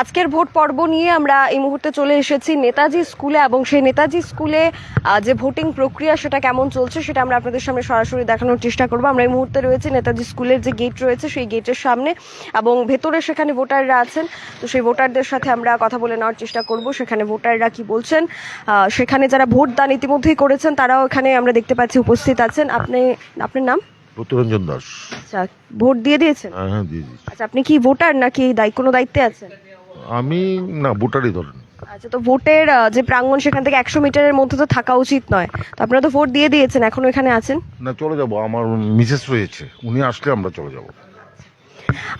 আজকের ভোট পর্ব নিয়ে আমরা এই মুহূর্তে চলে এসেছি নেতাজি স্কুলে এবং সেই নেতাজি স্কুলে যে ভোটিং প্রক্রিয়া সেটা কেমন চলছে সেটা আমরা আপনাদের সামনে সরাসরি দেখানোর চেষ্টা করব। আমরা এই মুহূর্তে রয়েছে নেতাজি স্কুলের যে গেট রয়েছে সেই গেটের সামনে এবং ভেতরে সেখানে ভোটাররা আছেন। তো সেই ভোটারদের সাথে আমরা কথা বলে নেওয়ার চেষ্টা করব। সেখানে ভোটাররা কি বলছেন? সেখানে যারা ভোট দান ইতিমধ্যেই করেছেন তারাও এখানে আমরা দেখতে পাচ্ছি উপস্থিত আছেন। আপনি আপনার নাম? দাস। আচ্ছা ভোট দিয়ে দিয়েছেন? হ্যাঁ হ্যাঁ দিয়ে আচ্ছা আপনি কি ভোটার নাকি দায় কোনো দায়িত্বে আছেন? আমি না ভোটারই ধরেন আচ্ছা তো ভোটের যে প্রাঙ্গণ সেখান থেকে একশো মিটারের মধ্যে তো থাকা উচিত নয়। তো আপনারা তো ভোট দিয়ে দিয়েছেন এখন এখানে আছেন? না চলে যাব। আমার মিসেস রয়েছে উনি আসলে আমরা চলে যাব।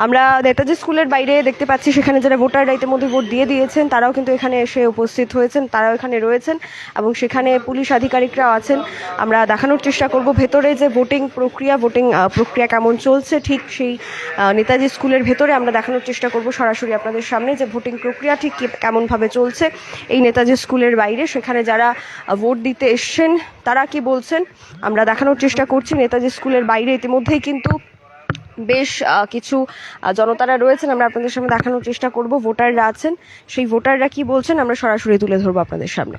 আমরা নেতাজি স্কুলের বাইরে দেখতে পাচ্ছি সেখানে যারা ভোটাররা ইতিমধ্যে ভোট দিয়ে দিয়েছেন, তারাও কিন্তু এখানে এসে উপস্থিত হয়েছেন, তারাও এখানে রয়েছেন এবং সেখানে পুলিশ আধিকারিকরাও আছেন। আমরা দেখানোর চেষ্টা করব ভেতরে যে ভোটিং প্রক্রিয়া ভোটিং প্রক্রিয়া কেমন চলছে, ঠিক সেই নেতাজি স্কুলের ভেতরে আমরা দেখানোর চেষ্টা করব সরাসরি আপনাদের সামনে যে ভোটিং প্রক্রিয়া ঠিক কেমনভাবে চলছে। এই নেতাজি স্কুলের বাইরে সেখানে যারা ভোট দিতে এসছেন, তারা কি বলছেন? আমরা দেখানোর চেষ্টা করছি, নেতাজি স্কুলের বাইরে ইতিমধ্যেই কিন্তু বেশ কিছু জনতারা রয়েছেন। আমরা আপনাদের সামনে দেখানোর চেষ্টা করব। ভোটাররা আছেন। সেই ভোটাররা কি বলছেন, আমরা সরাসরি তুলে ধরবো আপনাদের সামনে।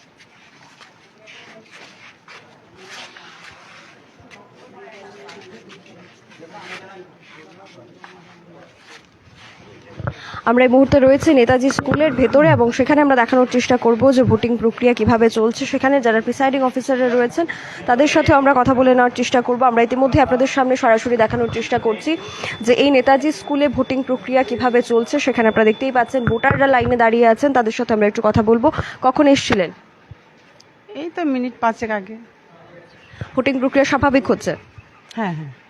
আমরা এই মুহূর্তে রয়েছে নেতাজি স্কুলের ভেতরে এবং সেখানে আমরা দেখানোর চেষ্টা করব যে ভোটিং প্রক্রিয়া কীভাবে চলছে। সেখানে যারা প্রিসাইডিং অফিসাররা রয়েছেন তাদের সাথে আমরা কথা বলে নেওয়ার চেষ্টা করব। আমরা ইতিমধ্যে আপনাদের সামনে সরাসরি দেখানোর চেষ্টা করছি যে এই নেতাজি স্কুলে ভোটিং প্রক্রিয়া কীভাবে চলছে সেখানে আপনারা দেখতেই পাচ্ছেন ভোটাররা লাইনে দাঁড়িয়ে আছেন তাদের সাথে আমরা একটু কথা বলব। কখন এসেছিলেন? এই তো মিনিট পাঁচেক আগে। ভোটিং প্রক্রিয়া স্বাভাবিক হচ্ছে? হ্যাঁ হ্যাঁ।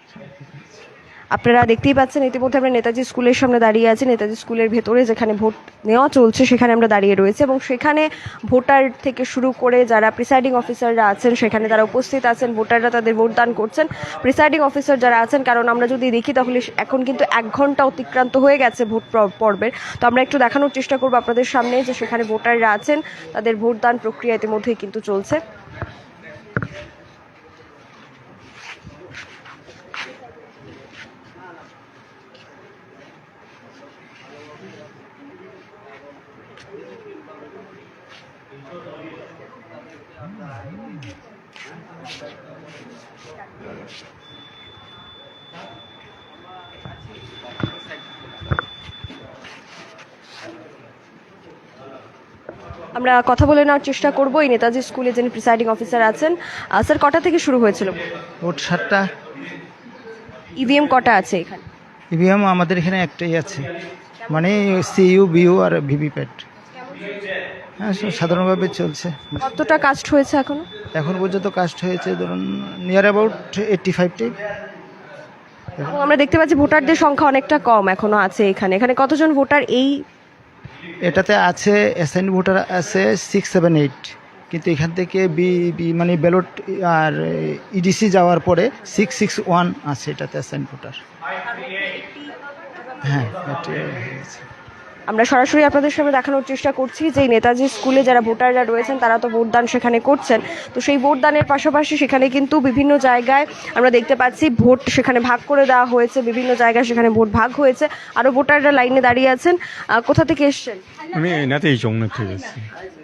আপনারা দেখতেই পাচ্ছেন, ইতিমধ্যে আমরা নেতাজি স্কুলের সামনে দাঁড়িয়ে আছি। নেতাজি স্কুলের ভেতরে যেখানে ভোট নেওয়া চলছে, সেখানে আমরা দাঁড়িয়ে রয়েছে এবং সেখানে ভোটার থেকে শুরু করে যারা প্রিসাইডিং অফিসাররা আছেন, সেখানে তারা উপস্থিত আছেন, ভোটাররা তাদের ভোটদান করছেন। প্রিসাইডিং অফিসার যারা আছেন, কারণ আমরা যদি দেখি তাহলে এখন কিন্তু এক ঘণ্টা অতিক্রান্ত হয়ে গেছে ভোট পর্বের। তো আমরা একটু দেখানোর চেষ্টা করব আপনাদের সামনে যে সেখানে ভোটাররা আছেন, তাদের ভোটদান প্রক্রিয়া ইতিমধ্যেই কিন্তু চলছে। আমরা কথা বলে নেওয়ার চেষ্টা করব। এই নেতাজি স্কুলে যিনি প্রিসাইডিং অফিসার আছেন স্যার কটা থেকে শুরু হয়েছিল? ভোট সাতটা। ইভিএম কটা আছে এখানে? ইভিএম আমাদের এখানে একটাই আছে। মানে সিইউ বিইউ আর ভিভিপ্যাট হ্যাঁ সাধারণভাবে চলছে। কতটা কাস্ট হয়েছে এখনও? এখন পর্যন্ত কাস্ট হয়েছে ধরুন নিয়ার অ্যাবাউট এইট্টি ফাইভটি আমরা দেখতে পাচ্ছি ভোটারদের সংখ্যা অনেকটা কম এখনও আছে এখানে। এখানে কতজন ভোটার এই এটাতে আছে অ্যাসাইন ভোটার আছে সিক্স সেভেন এইট কিন্তু এখান থেকে বি বি- মানে ব্যালট আর ইডিসি যাওয়ার পরে সিক্স সিক্স ওয়ান আছে এটাতে অ্যাসাইন ভোটার। হ্যাঁ। আমরা সরাসরি আপনাদের সামনে দেখানোর চেষ্টা করছি যে নেতাজি স্কুলে যারা ভোটাররা রয়েছেন তারা তো ভোটদান সেখানে করছেন। তো সেই ভোটদানের পাশাপাশি সেখানে কিন্তু বিভিন্ন জায়গায় আমরা দেখতে পাচ্ছি ভোট সেখানে ভাগ করে দেওয়া হয়েছে বিভিন্ন জায়গায় সেখানে ভোট ভাগ হয়েছে। আরও ভোটাররা লাইনে দাঁড়িয়ে আছেন। কোথা থেকে এসছেন? আমি চৌমনে থেকে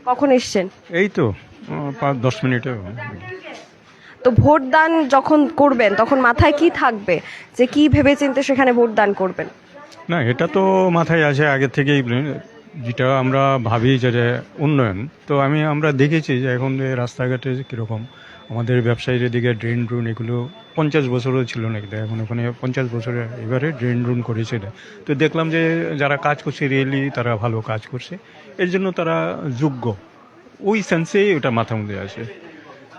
কখন এসছেন? এই তো পাঁচ দশ মিনিটে। তো ভোটদান যখন করবেন তখন মাথায় কি থাকবে? যে কি ভেবেচিন্তে সেখানে ভোটদান করবেন? না, এটা তো মাথায় আছে আগে থেকেই, যেটা আমরা ভাবি যে উন্নয়ন। তো আমি, আমরা দেখেছি যে এখন যে রাস্তাঘাটে কীরকম, আমাদের ব্যবসায়ীর দিকে ড্রেন রুন এগুলো পঞ্চাশ বছরও ছিল না এখন ওখানে পঞ্চাশ বছরে এবারে ড্রেন রুন করেছে তো দেখলাম যে যারা কাজ করছে, রিয়েলি তারা ভালো কাজ করছে, এর জন্য তারা যোগ্য। ওই সেন্সেই ওটা মাথার মধ্যে আসে।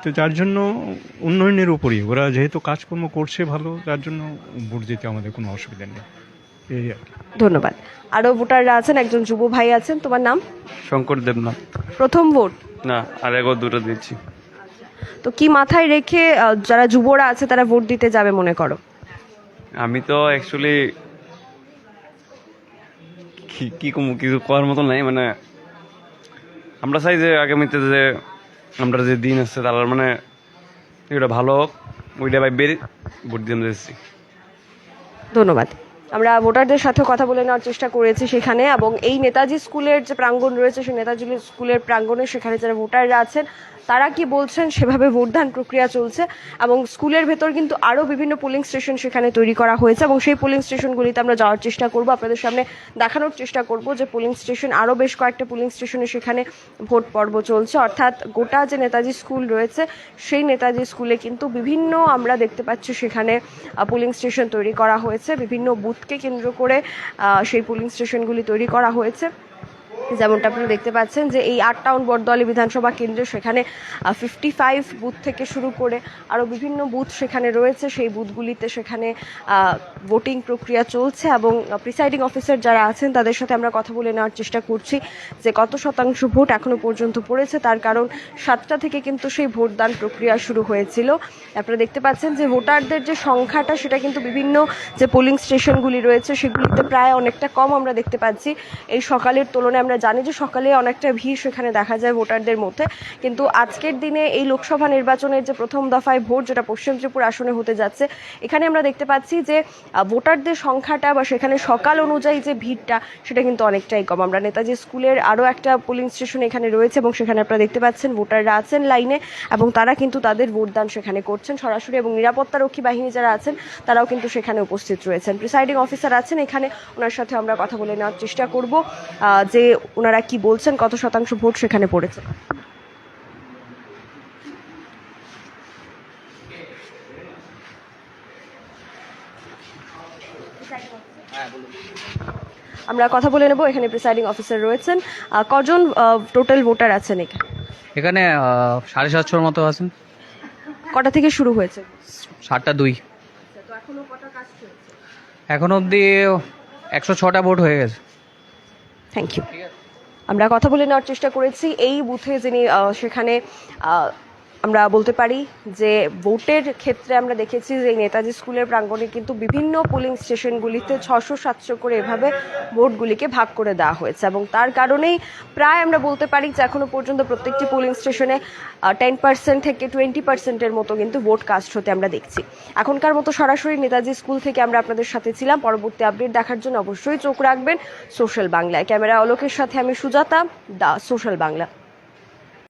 তো যার জন্য উন্নয়নের উপরই, ওরা যেহেতু কাজকর্ম করছে ভালো, তার জন্য ভোট দিতে আমাদের কোনো অসুবিধা নেই। এই আর কি ধন্যবাদ। আরও ভোটাররা আছেন একজন যুব ভাই আছেন তোমার নাম? শঙ্কর দেবনাথ। প্রথম ভোট? না আর এগো দুটো দিচ্ছি তো কি মাথায় রেখে আহ, যারা যুবরা আছে তারা ভোট দিতে যাবে মনে করো? আমি তো অ্যাকচুয়ালি কি কি কমু কিছু করার মতো নাই মানে আমরা চাই যে আগামীতে যে আমরা যে দিন আছে তার মানে এটা ভালো হোক ওইটা ভাই বের ভোট দিয়ে দিচ্ছি ধন্যবাদ। আমরা ভোটারদের সাথে কথা বলে নেওয়ার চেষ্টা করেছি সেখানে, এবং এই নেতাজি স্কুলের যে প্রাঙ্গণ রয়েছে, সেই নেতাজি স্কুলের প্রাঙ্গণে সেখানে যারা ভোটাররা আছেন তারা কি বলছেন সেভাবে ভোটদান প্রক্রিয়া চলছে এবং স্কুলের ভেতর কিন্তু আরও বিভিন্ন পোলিং স্টেশন সেখানে তৈরি করা হয়েছে এবং সেই পোলিং স্টেশনগুলিতে আমরা যাওয়ার চেষ্টা করব, আপনাদের সামনে দেখানোর চেষ্টা করব যে পোলিং স্টেশন আরও বেশ কয়েকটা পোলিং স্টেশনে সেখানে ভোট পর্ব চলছে। অর্থাৎ গোটা যে নেতাজি স্কুল রয়েছে, সেই নেতাজি স্কুলে কিন্তু বিভিন্ন আমরা দেখতে পাচ্ছি সেখানে পোলিং স্টেশন তৈরি করা হয়েছে। বিভিন্ন বুথকে কেন্দ্র করে সেই পোলিং স্টেশনগুলি তৈরি করা হয়েছে। যেমনটা আপনারা দেখতে পাচ্ছেন যে এই আট টাউন বরদোয়ালি বিধানসভা কেন্দ্রে সেখানে ফিফটি ফাইভ বুথ থেকে শুরু করে আরও বিভিন্ন বুথ সেখানে রয়েছে। সেই বুথগুলিতে সেখানে ভোটিং প্রক্রিয়া চলছে এবং প্রিসাইডিং অফিসার যারা আছেন তাদের সাথে আমরা কথা বলে নেওয়ার চেষ্টা করছি যে কত শতাংশ ভোট এখনও পর্যন্ত পড়েছে। তার কারণ সাতটা থেকে কিন্তু সেই ভোটদান প্রক্রিয়া শুরু হয়েছিল। আপনারা দেখতে পাচ্ছেন যে ভোটারদের যে সংখ্যাটা সেটা কিন্তু বিভিন্ন যে পোলিং স্টেশনগুলি রয়েছে সেগুলিতে প্রায় অনেকটা কম আমরা দেখতে পাচ্ছি। এই সকালের তুলনায় আমরা জানি যে সকালে অনেকটা ভিড় সেখানে দেখা যায় ভোটারদের মধ্যে, কিন্তু আজকের দিনে এই লোকসভা নির্বাচনের যে প্রথম দফায় ভোট যেটা পশ্চিম ত্রিপুরা আসনে হতে যাচ্ছে, এখানে আমরা দেখতে পাচ্ছি যে ভোটারদের সংখ্যাটা বা সেখানে সকাল অনুযায়ী যে ভিড়টা সেটা কিন্তু অনেকটাই কম। আমরা নেতাজি স্কুলের আরও একটা পোলিং স্টেশন এখানে রয়েছে এবং সেখানে আপনারা দেখতে পাচ্ছেন ভোটাররা আছেন লাইনে এবং তারা কিন্তু তাদের ভোটদান সেখানে করছেন সরাসরি এবং নিরাপত্তারক্ষী বাহিনী যারা আছেন তারাও কিন্তু সেখানে উপস্থিত রয়েছেন। প্রিসাইডিং অফিসার আছেন এখানে, ওনার সাথে আমরা কথা বলে নেওয়ার চেষ্টা করব যে ওনারা কি বলছেন কত শতাংশ ভোট সেখানে পড়েছে? আমরা কথা বলে নেব এখানে প্রিসাইডিং অফিসার রয়েছেন। কজন টোটাল ভোটার আছেন এখানে? এখানে সাড়ে সাতশোর মতো আছেন। কটা থেকে শুরু হয়েছে? সাতটা দুই। এখন অবধি একশো ছটা ভোট হয়ে গেছে। থ্যাংক ইউ আমরা কথা বলে নেওয়ার চেষ্টা করেছি। এই বুথে যিনি সেখানে আমরা বলতে পারি যে ভোটের ক্ষেত্রে আমরা দেখেছি যে নেতাজি স্কুলের প্রাঙ্গণে কিন্তু বিভিন্ন পোলিং স্টেশনগুলিতে ছশো, সাতশো করে এভাবে ভোটগুলিকে ভাগ করে দেওয়া হয়েছে এবং তার কারণেই প্রায় আমরা বলতে পারি যে এখনও পর্যন্ত প্রত্যেকটি পোলিং স্টেশনে টেন পার্সেন্ট থেকে টোয়েন্টি পার্সেন্টের মতো কিন্তু ভোট কাস্ট হতে আমরা দেখছি। এখনকার মতো সরাসরি নেতাজি স্কুল থেকে আমরা আপনাদের সাথে ছিলাম। পরবর্তী আপডেট দেখার জন্য অবশ্যই চোখ রাখবেন। সোশ্যাল বাংলায়। ক্যামেরা অলোকের সাথে আমি সুজাতা, দা সোশ্যাল বাংলা।